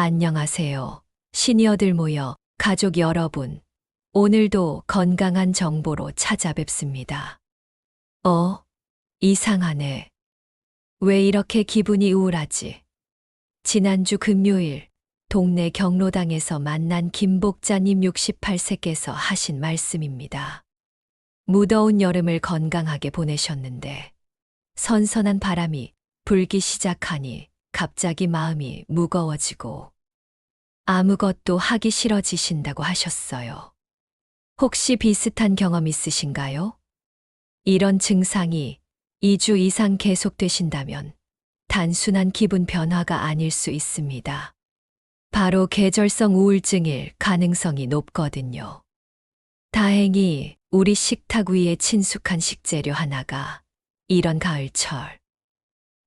안녕하세요. 시니어들 모여 가족 여러분. 오늘도 건강한 정보로 찾아뵙습니다. 어? 이상하네. 왜 이렇게 기분이 우울하지? 지난주 금요일 동네 경로당에서 만난 김복자님 68세께서 하신 말씀입니다. 무더운 여름을 건강하게 보내셨는데 선선한 바람이 불기 시작하니 갑자기 마음이 무거워지고 아무것도 하기 싫어지신다고 하셨어요. 혹시 비슷한 경험 있으신가요? 이런 증상이 2주 이상 계속되신다면 단순한 기분 변화가 아닐 수 있습니다. 바로 계절성 우울증일 가능성이 높거든요. 다행히 우리 식탁 위에 친숙한 식재료 하나가 이런 가을철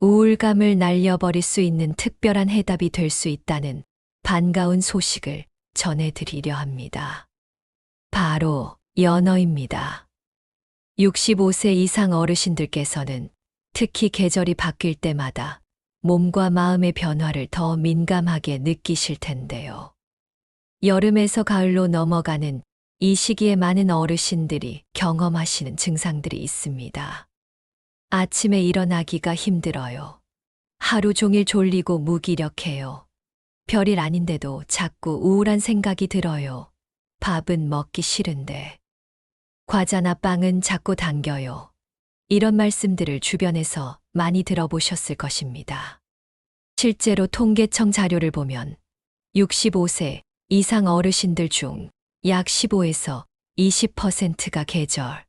우울감을 날려버릴 수 있는 특별한 해답이 될 수 있다는 반가운 소식을 전해드리려 합니다. 바로 연어입니다. 65세 이상 어르신들께서는 특히 계절이 바뀔 때마다 몸과 마음의 변화를 더 민감하게 느끼실 텐데요. 여름에서 가을로 넘어가는 이 시기에 많은 어르신들이 경험하시는 증상들이 있습니다. 아침에 일어나기가 힘들어요. 하루 종일 졸리고 무기력해요. 별일 아닌데도 자꾸 우울한 생각이 들어요. 밥은 먹기 싫은데. 과자나 빵은 자꾸 당겨요. 이런 말씀들을 주변에서 많이 들어보셨을 것입니다. 실제로 통계청 자료를 보면 65세 이상 어르신들 중 약 15에서 20%가 계절,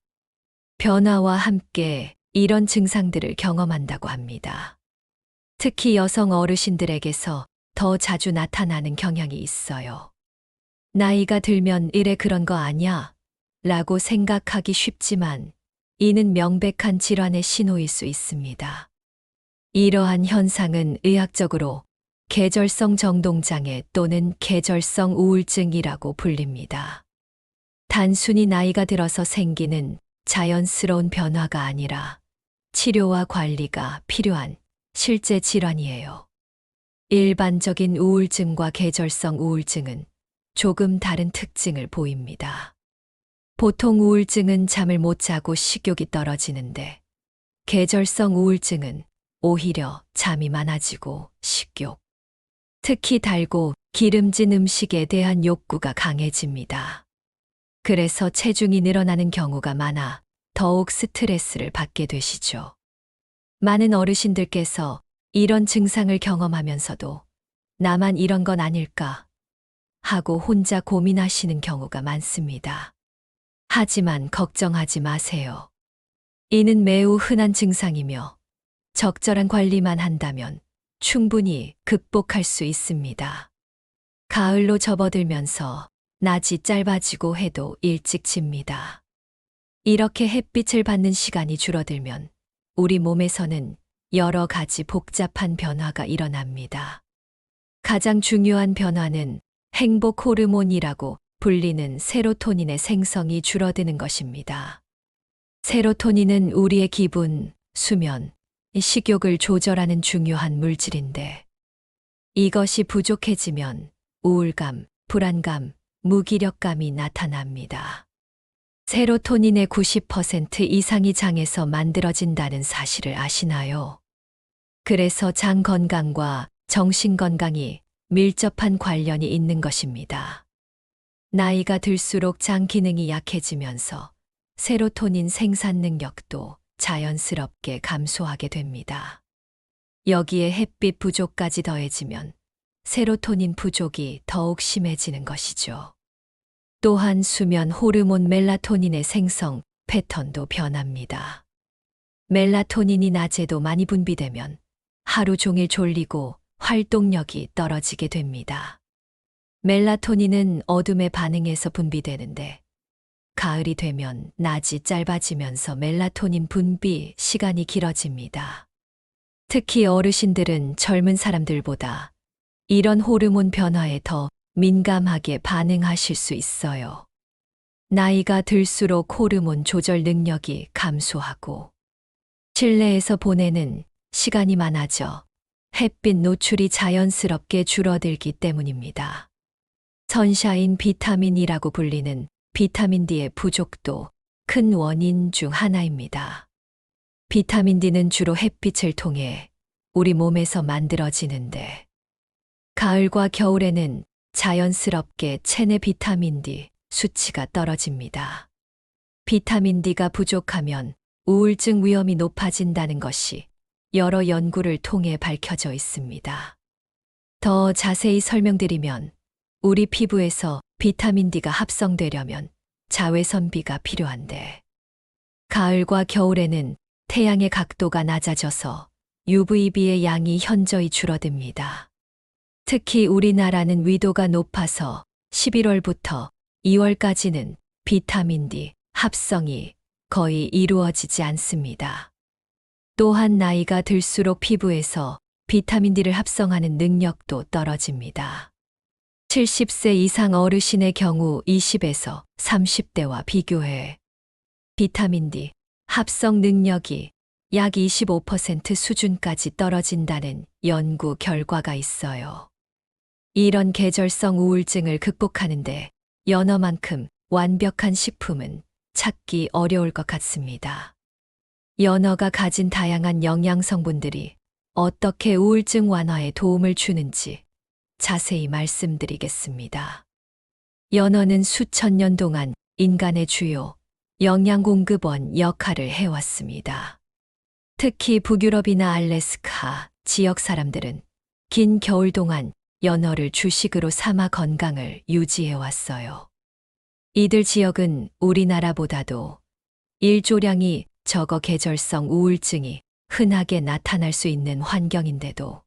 변화와 함께 이런 증상들을 경험한다고 합니다. 특히 여성 어르신들에게서 더 자주 나타나는 경향이 있어요. 나이가 들면 이래 그런 거 아냐? 라고 생각하기 쉽지만 이는 명백한 질환의 신호일 수 있습니다. 이러한 현상은 의학적으로 계절성 정동장애 또는 계절성 우울증이라고 불립니다. 단순히 나이가 들어서 생기는 자연스러운 변화가 아니라 치료와 관리가 필요한 실제 질환이에요. 일반적인 우울증과 계절성 우울증은 조금 다른 특징을 보입니다. 보통 우울증은 잠을 못 자고 식욕이 떨어지는데 계절성 우울증은 오히려 잠이 많아지고 식욕, 특히 달고 기름진 음식에 대한 욕구가 강해집니다. 그래서 체중이 늘어나는 경우가 많아 더욱 스트레스를 받게 되시죠. 많은 어르신들께서 이런 증상을 경험하면서도 나만 이런 건 아닐까 하고 혼자 고민하시는 경우가 많습니다. 하지만 걱정하지 마세요. 이는 매우 흔한 증상이며 적절한 관리만 한다면 충분히 극복할 수 있습니다. 가을로 접어들면서 낮이 짧아지고 해도 일찍 집니다. 이렇게 햇빛을 받는 시간이 줄어들면 우리 몸에서는 여러 가지 복잡한 변화가 일어납니다. 가장 중요한 변화는 행복 호르몬이라고 불리는 세로토닌의 생성이 줄어드는 것입니다. 세로토닌은 우리의 기분, 수면, 식욕을 조절하는 중요한 물질인데 이것이 부족해지면 우울감, 불안감, 무기력감이 나타납니다. 세로토닌의 90% 이상이 장에서 만들어진다는 사실을 아시나요? 그래서 장 건강과 정신 건강이 밀접한 관련이 있는 것입니다. 나이가 들수록 장 기능이 약해지면서 세로토닌 생산 능력도 자연스럽게 감소하게 됩니다. 여기에 햇빛 부족까지 더해지면 세로토닌 부족이 더욱 심해지는 것이죠. 또한 수면 호르몬 멜라토닌의 생성 패턴도 변합니다. 멜라토닌이 낮에도 많이 분비되면 하루 종일 졸리고 활동력이 떨어지게 됩니다. 멜라토닌은 어둠에 반응해서 분비되는데 가을이 되면 낮이 짧아지면서 멜라토닌 분비 시간이 길어집니다. 특히 어르신들은 젊은 사람들보다 이런 호르몬 변화에 더 민감하게 반응하실 수 있어요. 나이가 들수록 호르몬 조절 능력이 감소하고 실내에서 보내는 시간이 많아져 햇빛 노출이 자연스럽게 줄어들기 때문입니다. 선샤인 비타민이라고 불리는 비타민 D의 부족도 큰 원인 중 하나입니다. 비타민 D는 주로 햇빛을 통해 우리 몸에서 만들어지는데, 가을과 겨울에는 자연스럽게 체내 비타민 D 수치가 떨어집니다. 비타민 D가 부족하면 우울증 위험이 높아진다는 것이 여러 연구를 통해 밝혀져 있습니다. 더 자세히 설명드리면 우리 피부에서 비타민 D가 합성되려면 자외선비가 필요한데 가을과 겨울에는 태양의 각도가 낮아져서 UVB의 양이 현저히 줄어듭니다. 특히 우리나라는 위도가 높아서 11월부터 2월까지는 비타민 D 합성이 거의 이루어지지 않습니다. 또한 나이가 들수록 피부에서 비타민 D를 합성하는 능력도 떨어집니다. 70세 이상 어르신의 경우 20에서 30대와 비교해 비타민 D 합성 능력이 약 25% 수준까지 떨어진다는 연구 결과가 있어요. 이런 계절성 우울증을 극복하는데 연어만큼 완벽한 식품은 찾기 어려울 것 같습니다. 연어가 가진 다양한 영양 성분들이 어떻게 우울증 완화에 도움을 주는지 자세히 말씀드리겠습니다. 연어는 수천 년 동안 인간의 주요 영양 공급원 역할을 해왔습니다. 특히 북유럽이나 알래스카 지역 사람들은 긴 겨울 동안 연어를 주식으로 삼아 건강을 유지해 왔어요. 이들 지역은 우리나라보다도 일조량이 적어 계절성 우울증이 흔하게 나타날 수 있는 환경인데도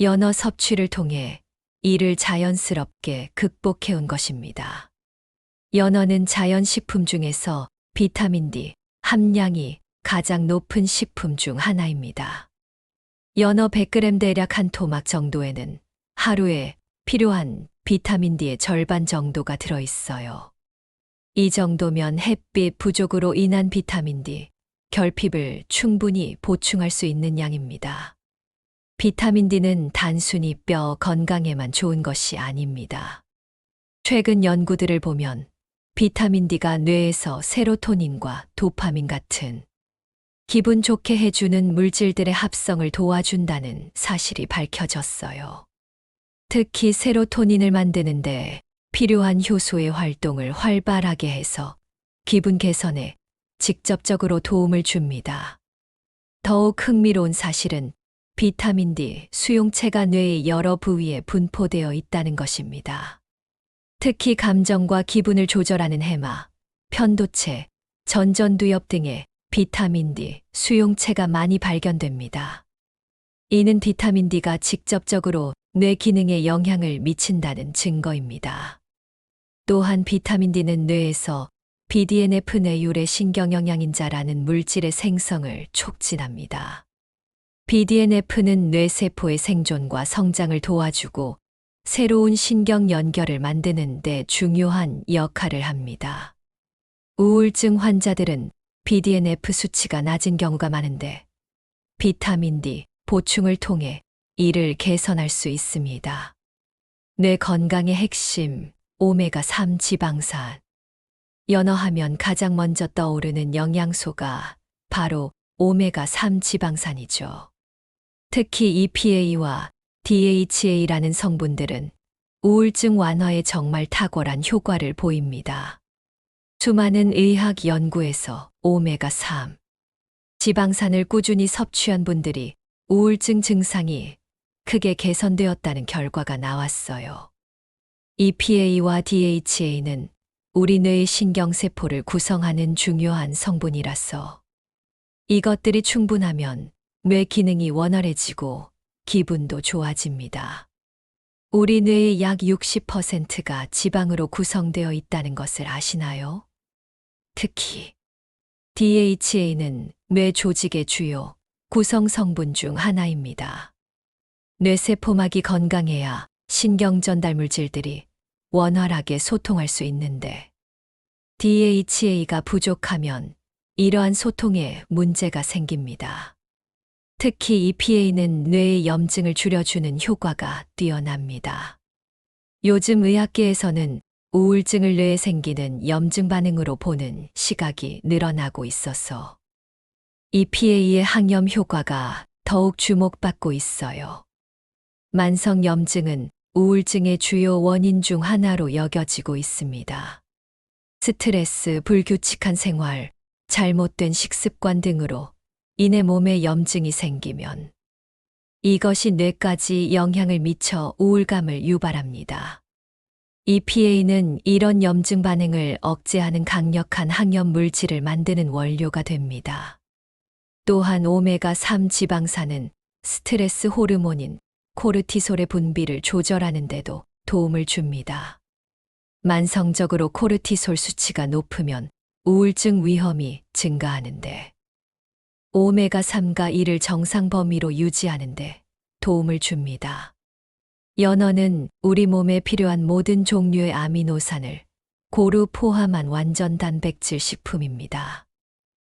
연어 섭취를 통해 이를 자연스럽게 극복해 온 것입니다. 연어는 자연식품 중에서 비타민 D 함량이 가장 높은 식품 중 하나입니다. 연어 100g 대략 한 토막 정도에는 하루에 필요한 비타민 D의 절반 정도가 들어 있어요. 이 정도면 햇빛 부족으로 인한 비타민 D, 결핍을 충분히 보충할 수 있는 양입니다. 비타민 D는 단순히 뼈 건강에만 좋은 것이 아닙니다. 최근 연구들을 보면 비타민 D가 뇌에서 세로토닌과 도파민 같은 기분 좋게 해주는 물질들의 합성을 도와준다는 사실이 밝혀졌어요. 특히 세로토닌을 만드는데 필요한 효소의 활동을 활발하게 해서 기분 개선에 직접적으로 도움을 줍니다. 더욱 흥미로운 사실은 비타민 D 수용체가 뇌의 여러 부위에 분포되어 있다는 것입니다. 특히 감정과 기분을 조절하는 해마, 편도체, 전전두엽 등의 비타민 D 수용체가 많이 발견됩니다. 이는 비타민 D가 직접적으로 뇌 기능에 영향을 미친다는 증거입니다. 또한 비타민 D는 뇌에서 BDNF 뇌율의 신경영양인자라는 물질의 생성을 촉진합니다. BDNF는 뇌세포의 생존과 성장을 도와주고 새로운 신경 연결을 만드는 데 중요한 역할을 합니다. 우울증 환자들은 BDNF 수치가 낮은 경우가 많은데 비타민 D 보충을 통해 이를 개선할 수 있습니다. 뇌 건강의 핵심 오메가3 지방산. 연어하면 가장 먼저 떠오르는 영양소가 바로 오메가3 지방산이죠. 특히 EPA와 DHA라는 성분들은 우울증 완화에 정말 탁월한 효과를 보입니다. 수많은 의학 연구에서 오메가3 지방산을 꾸준히 섭취한 분들이 우울증 증상이 크게 개선되었다는 결과가 나왔어요. EPA와 DHA는 우리 뇌의 신경세포를 구성하는 중요한 성분이라서 이것들이 충분하면 뇌 기능이 원활해지고 기분도 좋아집니다. 우리 뇌의 약 60%가 지방으로 구성되어 있다는 것을 아시나요? 특히 DHA는 뇌 조직의 주요 구성 성분 중 하나입니다. 뇌세포막이 건강해야 신경 전달 물질들이 원활하게 소통할 수 있는데 DHA가 부족하면 이러한 소통에 문제가 생깁니다. 특히 EPA는 뇌의 염증을 줄여주는 효과가 뛰어납니다. 요즘 의학계에서는 우울증을 뇌에 생기는 염증 반응으로 보는 시각이 늘어나고 있어서 EPA의 항염 효과가 더욱 주목받고 있어요. 만성 염증은 우울증의 주요 원인 중 하나로 여겨지고 있습니다. 스트레스, 불규칙한 생활, 잘못된 식습관 등으로 인해 몸에 염증이 생기면 이것이 뇌까지 영향을 미쳐 우울감을 유발합니다. EPA는 이런 염증 반응을 억제하는 강력한 항염 물질을 만드는 원료가 됩니다. 또한 오메가3 지방산은 스트레스 호르몬인 코르티솔의 분비를 조절하는 데도 도움을 줍니다. 만성적으로 코르티솔 수치가 높으면 우울증 위험이 증가하는데 오메가3가 이를 정상 범위로 유지하는데 도움을 줍니다. 연어는 우리 몸에 필요한 모든 종류의 아미노산을 고루 포함한 완전 단백질 식품입니다.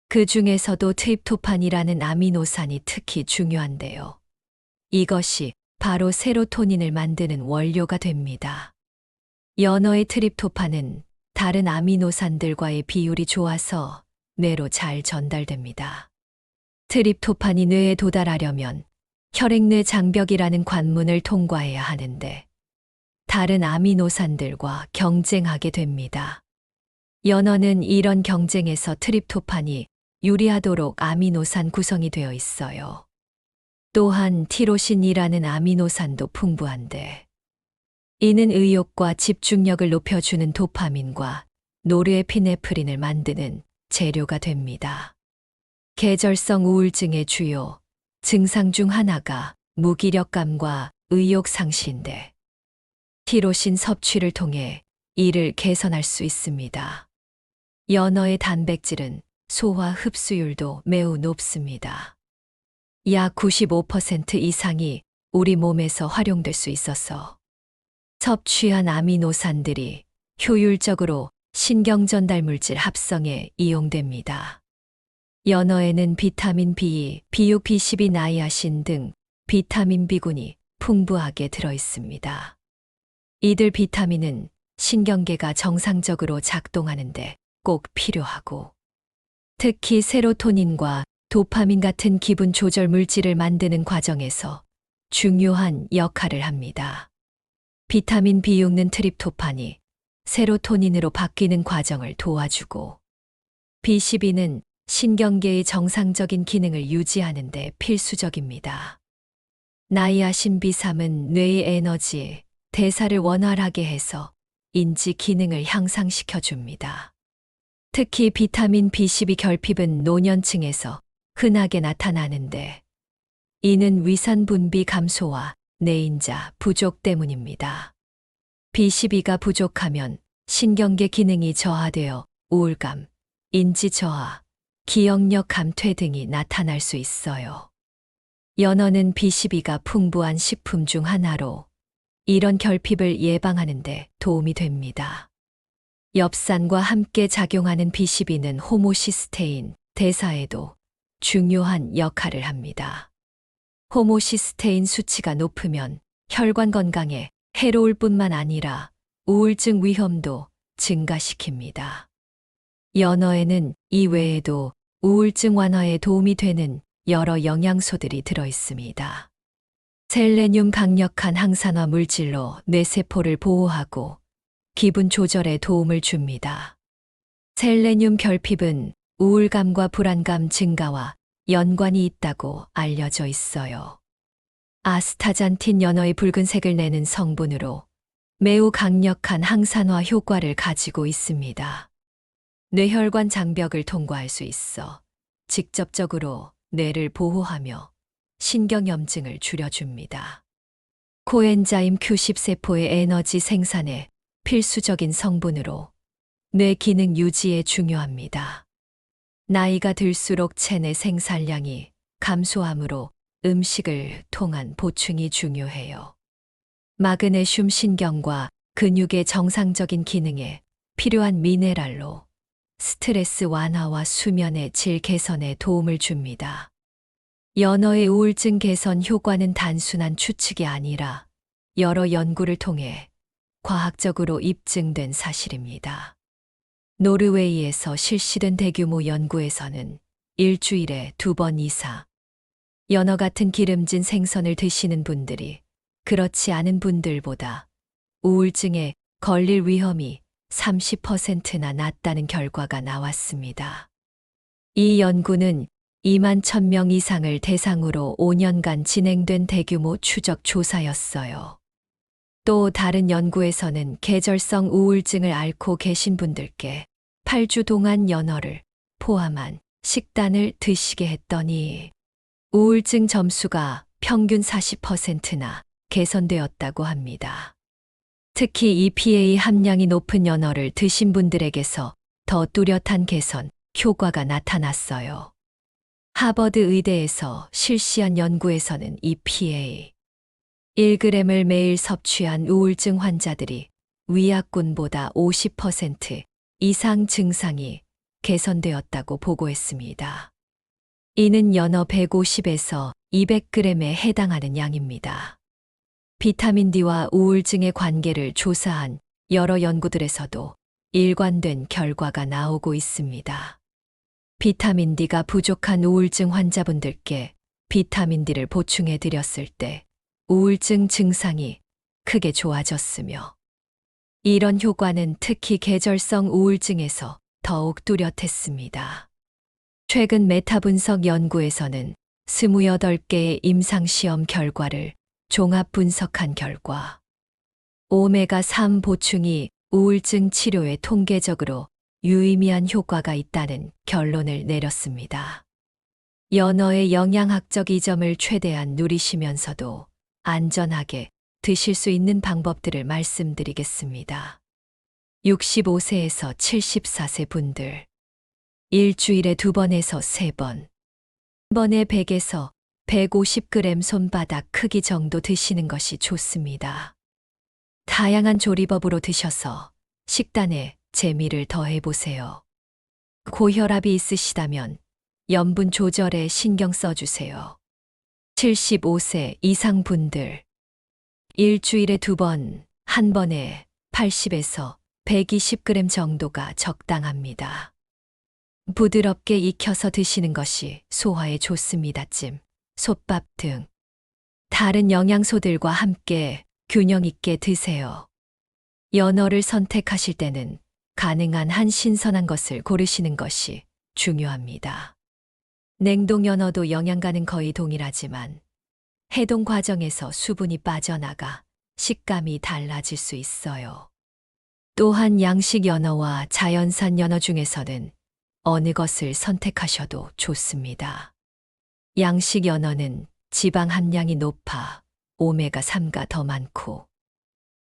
그 중에서도 트립토판이라는 아미노산이 특히 중요한데요. 이것이 바로 세로토닌을 만드는 원료가 됩니다. 연어의 트립토판은 다른 아미노산들과의 비율이 좋아서 뇌로 잘 전달됩니다. 트립토판이 뇌에 도달하려면 혈액뇌 장벽이라는 관문을 통과해야 하는데 다른 아미노산들과 경쟁하게 됩니다. 연어는 이런 경쟁에서 트립토판이 유리하도록 아미노산 구성이 되어 있어요. 또한 티로신이라는 아미노산도 풍부한데 이는 의욕과 집중력을 높여주는 도파민과 노르에피네프린을 만드는 재료가 됩니다. 계절성 우울증의 주요 증상 중 하나가 무기력감과 의욕 상실인데 티로신 섭취를 통해 이를 개선할 수 있습니다. 연어의 단백질은 소화 흡수율도 매우 높습니다. 약 95% 이상이 우리 몸에서 활용될 수 있어서 섭취한 아미노산들이 효율적으로 신경 전달 물질 합성에 이용됩니다. 연어에는 비타민 B, 비육 B12 나이아신 등 비타민 B군이 풍부하게 들어 있습니다. 이들 비타민은 신경계가 정상적으로 작동하는데 꼭 필요하고 특히 세로토닌과 도파민 같은 기분 조절 물질을 만드는 과정에서 중요한 역할을 합니다. 비타민 B6는 트립토판이 세로토닌으로 바뀌는 과정을 도와주고 B12는 신경계의 정상적인 기능을 유지하는 데 필수적입니다. 나이아신 B3은 뇌의 에너지, 대사를 원활하게 해서 인지 기능을 향상시켜 줍니다. 특히 비타민 B12 결핍은 노년층에서 흔하게 나타나는데 이는 위산 분비 감소와 내인자 부족 때문입니다. B12가 부족하면 신경계 기능이 저하되어 우울감, 인지 저하, 기억력 감퇴 등이 나타날 수 있어요. 연어는 B12가 풍부한 식품 중 하나로 이런 결핍을 예방하는데 도움이 됩니다. 엽산과 함께 작용하는 B12는 호모시스테인 대사에도 중요한 역할을 합니다. 호모시스테인 수치가 높으면 혈관 건강에 해로울 뿐만 아니라 우울증 위험도 증가시킵니다. 연어에는 이 외에도 우울증 완화에 도움이 되는 여러 영양소들이 들어 있습니다. 셀레늄 강력한 항산화 물질로 뇌세포를 보호하고 기분 조절에 도움을 줍니다. 셀레늄 결핍은 우울감과 불안감 증가와 연관이 있다고 알려져 있어요. 아스타잔틴 연어의 붉은색을 내는 성분으로 매우 강력한 항산화 효과를 가지고 있습니다. 뇌혈관 장벽을 통과할 수 있어 직접적으로 뇌를 보호하며 신경염증을 줄여줍니다. 코엔자임 Q10 세포의 에너지 생산에 필수적인 성분으로 뇌 기능 유지에 중요합니다. 나이가 들수록 체내 생산량이 감소하므로 음식을 통한 보충이 중요해요. 마그네슘 신경과 근육의 정상적인 기능에 필요한 미네랄로 스트레스 완화와 수면의 질 개선에 도움을 줍니다. 연어의 우울증 개선 효과는 단순한 추측이 아니라 여러 연구를 통해 과학적으로 입증된 사실입니다. 노르웨이에서 실시된 대규모 연구에서는 일주일에 두 번 이상 연어 같은 기름진 생선을 드시는 분들이 그렇지 않은 분들보다 우울증에 걸릴 위험이 30%나 낮다는 결과가 나왔습니다. 이 연구는 2만 1000명 이상을 대상으로 5년간 진행된 대규모 추적 조사였어요. 또 다른 연구에서는 계절성 우울증을 앓고 계신 분들께 8주 동안 연어를 포함한 식단을 드시게 했더니 우울증 점수가 평균 40%나 개선되었다고 합니다. 특히 EPA 함량이 높은 연어를 드신 분들에게서 더 뚜렷한 개선 효과가 나타났어요. 하버드 의대에서 실시한 연구에서는 EPA 1g을 매일 섭취한 우울증 환자들이 위약군보다 50% 이상 증상이 개선되었다고 보고했습니다. 이는 연어 150에서 200g에 해당하는 양입니다. 비타민 D와 우울증의 관계를 조사한 여러 연구들에서도 일관된 결과가 나오고 있습니다. 비타민 D가 부족한 우울증 환자분들께 비타민 D를 보충해 드렸을 때 우울증 증상이 크게 좋아졌으며 이런 효과는 특히 계절성 우울증에서 더욱 뚜렷했습니다. 최근 메타 분석 연구에서는 28개의 임상시험 결과를 종합 분석한 결과 오메가3 보충이 우울증 치료에 통계적으로 유의미한 효과가 있다는 결론을 내렸습니다. 연어의 영양학적 이점을 최대한 누리시면서도 안전하게 드실 수 있는 방법들을 말씀드리겠습니다. 65세에서 74세 분들. 일주일에 두 번에서 세 번. 한 번에 100에서 150g 손바닥 크기 정도 드시는 것이 좋습니다. 다양한 조리법으로 드셔서 식단에 재미를 더해 보세요. 고혈압이 있으시다면 염분 조절에 신경 써주세요. 75세 이상 분들. 일주일에 두 번, 한 번에 80에서 120g 정도가 적당합니다. 부드럽게 익혀서 드시는 것이 소화에 좋습니다. 찜, 솥밥 등. 다른 영양소들과 함께 균형 있게 드세요. 연어를 선택하실 때는 가능한 한 신선한 것을 고르시는 것이 중요합니다. 냉동 연어도 영양가는 거의 동일하지만 해동 과정에서 수분이 빠져나가 식감이 달라질 수 있어요. 또한 양식 연어와 자연산 연어 중에서는 어느 것을 선택하셔도 좋습니다. 양식 연어는 지방 함량이 높아 오메가3가 더 많고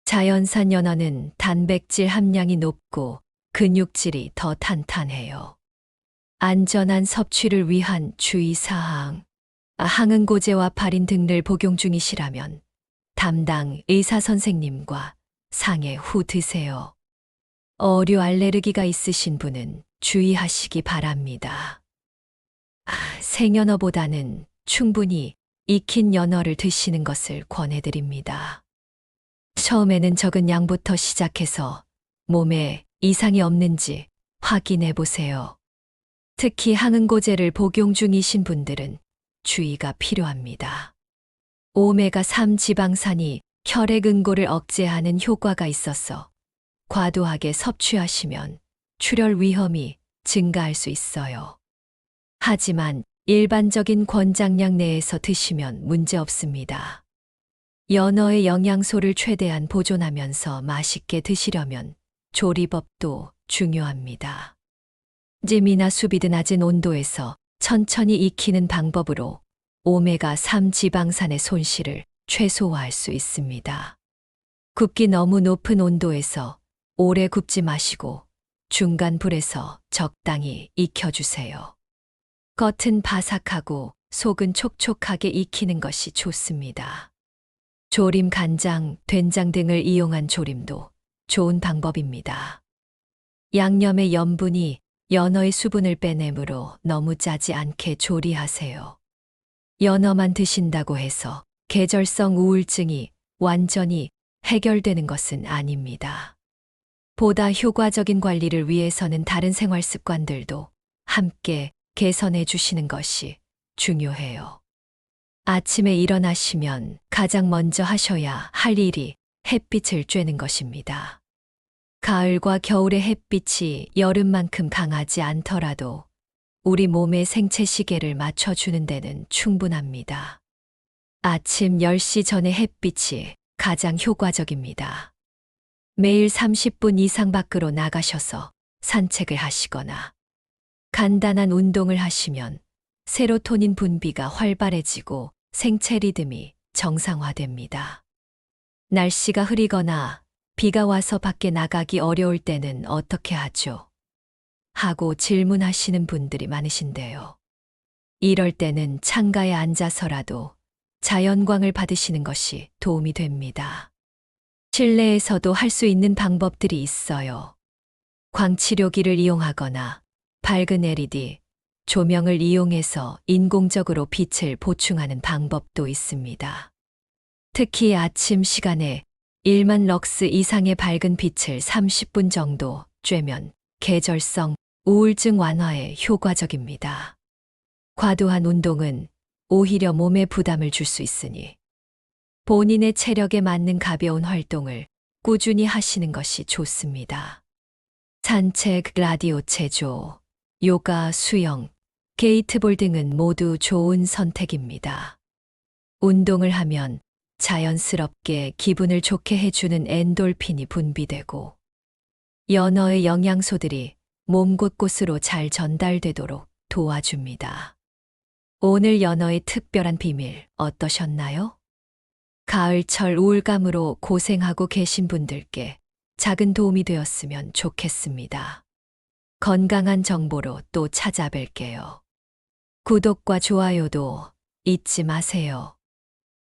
자연산 연어는 단백질 함량이 높고 근육질이 더 탄탄해요. 안전한 섭취를 위한 주의사항. 항응고제와 발인 등을 복용 중이시라면 담당 의사 선생님과 상해 후 드세요. 어류 알레르기가 있으신 분은 주의하시기 바랍니다. 아, 생연어보다는 충분히 익힌 연어를 드시는 것을 권해드립니다. 처음에는 적은 양부터 시작해서 몸에 이상이 없는지 확인해 보세요. 특히 항응고제를 복용 중이신 분들은 주의가 필요합니다. 오메가3 지방산이 혈액 응고를 억제하는 효과가 있어서 과도하게 섭취하시면 출혈 위험이 증가할 수 있어요. 하지만 일반적인 권장량 내에서 드시면 문제 없습니다. 연어의 영양소를 최대한 보존하면서 맛있게 드시려면 조리법도 중요합니다. 찜이나 수비드 낮은 온도에서 천천히 익히는 방법으로 오메가3 지방산의 손실을 최소화할 수 있습니다. 굽기 너무 높은 온도에서 오래 굽지 마시고 중간 불에서 적당히 익혀주세요. 겉은 바삭하고 속은 촉촉하게 익히는 것이 좋습니다. 조림 간장, 된장 등을 이용한 조림도 좋은 방법입니다. 양념의 염분이 연어의 수분을 빼내므로 너무 짜지 않게 조리하세요. 연어만 드신다고 해서 계절성 우울증이 완전히 해결되는 것은 아닙니다. 보다 효과적인 관리를 위해서는 다른 생활 습관들도 함께 개선해 주시는 것이 중요해요. 아침에 일어나시면 가장 먼저 하셔야 할 일이 햇빛을 쬐는 것입니다. 가을과 겨울의 햇빛이 여름만큼 강하지 않더라도 우리 몸의 생체 시계를 맞춰주는 데는 충분합니다. 아침 10시 전에 햇빛이 가장 효과적입니다. 매일 30분 이상 밖으로 나가셔서 산책을 하시거나 간단한 운동을 하시면 세로토닌 분비가 활발해지고 생체 리듬이 정상화됩니다. 날씨가 흐리거나 비가 와서 밖에 나가기 어려울 때는 어떻게 하죠? 하고 질문하시는 분들이 많으신데요. 이럴 때는 창가에 앉아서라도 자연광을 받으시는 것이 도움이 됩니다. 실내에서도 할 수 있는 방법들이 있어요. 광치료기를 이용하거나 밝은 LED, 조명을 이용해서 인공적으로 빛을 보충하는 방법도 있습니다. 특히 아침 시간에 1만 럭스 이상의 밝은 빛을 30분 정도 쬐면 계절성 우울증 완화에 효과적입니다. 과도한 운동은 오히려 몸에 부담을 줄 수 있으니 본인의 체력에 맞는 가벼운 활동을 꾸준히 하시는 것이 좋습니다. 산책, 라디오 체조, 요가, 수영, 게이트볼 등은 모두 좋은 선택입니다. 운동을 하면 자연스럽게 기분을 좋게 해주는 엔돌핀이 분비되고 연어의 영양소들이 몸 곳곳으로 잘 전달되도록 도와줍니다. 오늘 연어의 특별한 비밀 어떠셨나요? 가을철 우울감으로 고생하고 계신 분들께 작은 도움이 되었으면 좋겠습니다. 건강한 정보로 또 찾아뵐게요. 구독과 좋아요도 잊지 마세요.